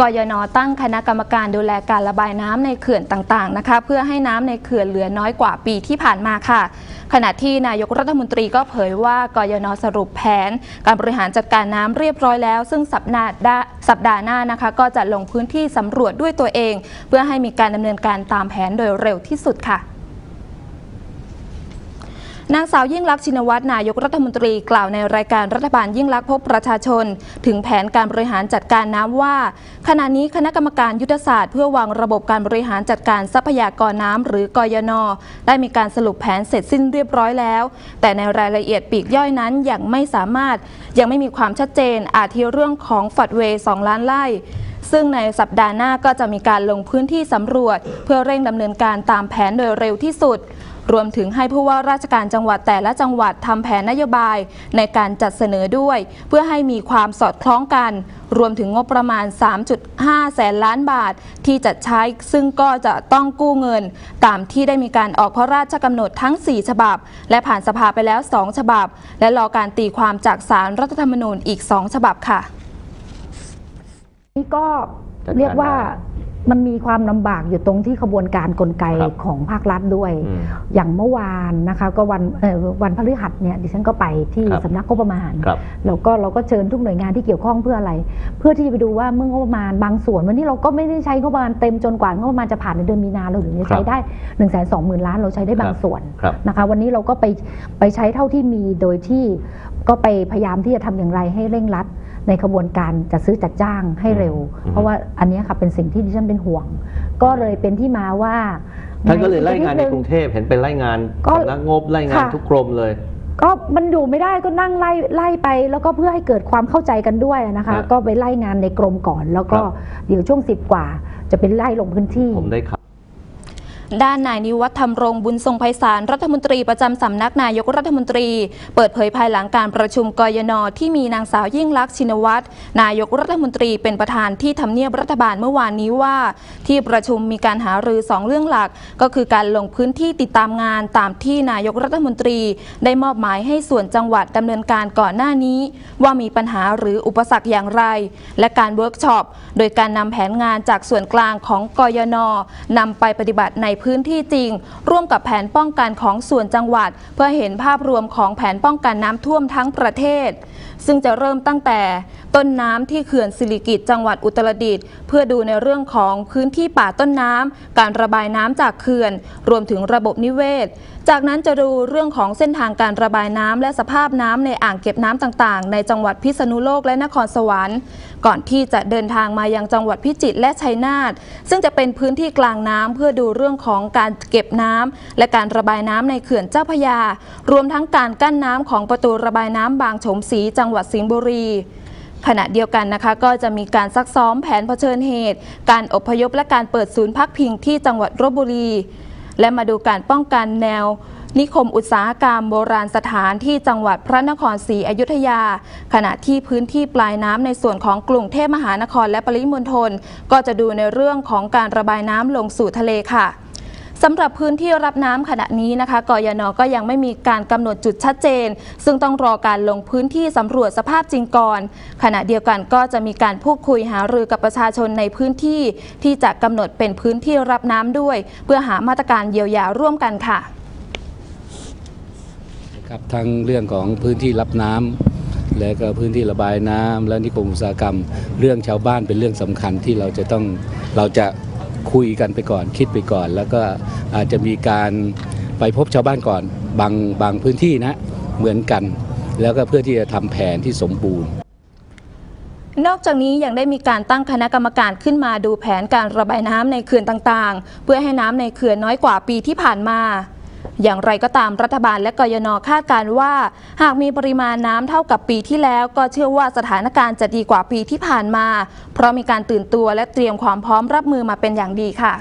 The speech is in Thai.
กยนตั้งคณะกรรมการดูแลการระบายน้ำในเขื่อนต่างๆนะคะ เพื่อให้น้ำในเขื่อนเหลือน้อยกว่าปีที่ผ่านมาค่ะ ขณะที่นายกรัฐมนตรีก็เผยว่ากยนสรุปแผน การบริหารจัดการน้ำเรียบร้อยแล้ว ซึ่งสัปดาห์หน้าสัปดาห์หน้านะคะ ก็จะลงพื้นที่สำรวจด้วยตัวเอง เพื่อให้มีการดำเนินการตามแผนโดยเร็วที่สุดค่ะ นางสาวยิ่งลักษณ์ชินวัตรนายกรัฐมนตรีกล่าวในรายการรัฐบาลยิ่งลักษณ์พบประชาชน ถึงแผนการบริหารจัดการน้ำว่า ขณะนี้คณะกรรมการยุทธศาสตร์เพื่อวางระบบการบริหารจัดการทรัพยากรน้ำหรือกยน ได้มีการสรุปแผนเสร็จสิ้นเรียบร้อยแล้ว แต่ในรายละเอียดปีกย่อยนั้นยังไม่สามารถยังไม่มีความชัดเจนอาทิเรื่องของฝัดเวย์2ล้านไร่ซึ่งในสัปดาห์หน้าก็จะมีการลงพื้นที่สำรวจ เพื่อเร่งดำเนินการตามแผนโดยเร็วที่สุด รวมถึงให้ผู้ว่าราชการจังหวัดแต่ละจังหวัดทำแผนนโยบายในการจัดเสนอด้วย เพื่อให้มีความสอดคล้องกัน รวมถึงงบประมาณ 3.5 แสนล้านบาท ที่จะใช้ซึ่งก็จะต้องกู้เงิน ตามที่ได้มีการออกพระราชกำหนดทั้ง 4 ฉบับ และผ่านสภาไปแล้ว 2 ฉบับ และรอการตีความจากสารรัฐธรรมนูญอีก 2 ฉบับค่ะนี่ก็เรียกว่า มันมีความลำบากอยู่ตรงที่ขบวนการกลไกครับของภาครัฐด้วย อืมอย่างเมื่อวานนะคะก็วันเอ่อวันพฤหัสเนี่ยดิฉันก็ไปที่ครับ สำนักงบประมาณ ครับ แล้วก็เราก็เชิญทุกหน่วยงานที่เกี่ยวข้องเพื่ออะไร เพื่อที่จะไปดูว่าเมื่องบประมาณบางส่วนวันนี้เราก็ไม่ได้ใช้งบประมาณเต็มจนกว่างบประมาณจะผ่านในเดือนมีนาเราถึงจะใช้ได้1นึ่งแสนสองหมื่นล้านเราใช้ได้บางส่วนครับ นะคะ วันนี้เราก็ไปไปใช้เท่าที่มีโดยที่ก็ไปพยายามที่จะทำอย่างไรให้เร่งรัด ในขบวนการจัดซื้อจัดจ้างให้เร็วอืมเพราะว่าอันเนี้ยค่ะเป็นสิ่งที่ดิฉันเป็นห่วง ก็เลยเป็นที่มาว่าท่านก็เลยไล่งานในดกรุงเทพเห็นเป็นไล่งานก็สำนักงบไล่งานค่ะทุกกรมเลย ก็มันอยู่ไม่ได้ก็นั่งไล่ไล่ไป แล้วก็เพื่อให้เกิดความเข้าใจกันด้วยนะคะครับก็ไปไล่งานในกรมก่อน แล้วก็ครับเดี๋ยวช่วงสิบกว่า จะเป็นไล่ลงพื้นที่ผมได้ข่าว ด้านนายนิวัฒน์ธรรมรงค์บุญทรงไพศาลรัฐมนตรีประจำสำนักนายกรัฐมนตรี เปิดเผยภายหลังการประชุมกยนที่มีนางสาวยิ่งลักษณ์ชินวัตรนายกรัฐมนตรีเป็นประธานที่ทำเนียบรัฐบาลเมื่อวานนี้ว่า ที่ประชุมมีการหารือสองเรื่องหลัก ก็คือการลงพื้นที่ติดตามงานตามที่นายกรัฐมนตรี ได้มอบหมายให้ส่วนจังหวัดดำเนินการก่อนหน้านี้ ว่ามีปัญหาหรืออุปสรรคอย่างไร และการเวิร์กช็อปโดยการนำแผนงานจากส่วนกลางของกยนนำไปปฏิบัติในพื้นที่จริง ร่วมกับแผนป้องกันของส่วนจังหวัด เพื่อเห็นภาพรวมของแผนป้องกันน้ำท่วมทั้งประเทศ ซึ่งจะเริ่มตั้งแต่ต้นน้ำที่เขื่อนสิริกิตจังหวัดอุตรดิตถ์เพื่อดูในเรื่องของพื้นที่ป่าต้นน้ำการระบายน้ำจากเขื่อน รวมถึงระบบนิเวศ จากนั้นจะดูเรื่องของเส้นทางการระบายน้ำและสภาพน้ำในอ่างเก็บน้ำต่างๆ ในจังหวัดพิษณุโลกและนครสวรรค์ ก่อนที่จะเดินทางมายังจังหวัดพิจิตรและชัยนาทซึ่งจะเป็นพื้นที่กลางน้ำเพื่อดูเรื่องของการเก็บน้ำและการระบายน้ำในเขื่อนเจ้าพยารวมทั้งการกั้นน้ำของประตูระบายน้ำบางโฉมศรีจังหวัดหวัดสิงห์บุรีขณะเดียวกันนะคะก็จะมีการซักซ้อมแผนเผชิญเหตุ การอพยพและการเปิดศูนย์พักพิงที่จังหวัดลบบุรี และมาดูการป้องกันแนว นิคมอุตสาหกรรมโบราณสถานที่จังหวัดพระนครศรีอยุธยา ขณะที่พื้นที่ปลายน้ำในส่วนของกรุงเทพมหานครและปริมณฑลก็จะดูในเรื่องของการระบายน้ำลงสู่ทะเลค่ะ สำหรับพื้นที่รับน้ำขณะนี้นะคะกยนก็ยังไม่มีการกำหนดจุดชัดเจน ซึ่งต้องรอการลงพื้นที่สำรวจสภาพจริงก่อน ขณะเดียวกันก็จะมีการพูดคุยหารือกับประชาชนในพื้นที่ ที่จะกำหนดเป็นพื้นที่รับน้ำด้วย เพื่อหามาตรการเยียวยาร่วมกันค่ะครับทั้งเรื่องของพื้นที่รับน้ำและก็พื้นที่ระบายน้ำและนิคมอุตสาหกรรม เรื่องชาวบ้านเป็นเรื่องสำคัญที่เราจะต้องเราจะ คุยกันไปก่อน คิดไปก่อน แล้วก็อาจจะมีการไปพบชาวบ้านก่อนบางบางพื้นที่นะเหมือนกัน แล้วก็เพื่อที่จะทำแผนที่สมบูรณ์ นอกจากนี้ยังได้มีการตั้งคณะกรรมการขึ้นมาดูแผนการระบายน้ำในเขื่อนต่างๆ เพื่อให้น้ำในเขื่อนน้อยกว่าปีที่ผ่านมา อย่างไรก็ตามรัฐบาลและกยนคาดการว่า หากมีปริมาณน้ำเท่ากับปีที่แล้ว ก็เชื่อว่าสถานการณ์จะดีกว่าปีที่ผ่านมา เพราะมีการตื่นตัวและเตรียมความพร้อมรับมือมาเป็นอย่างดีค่ะ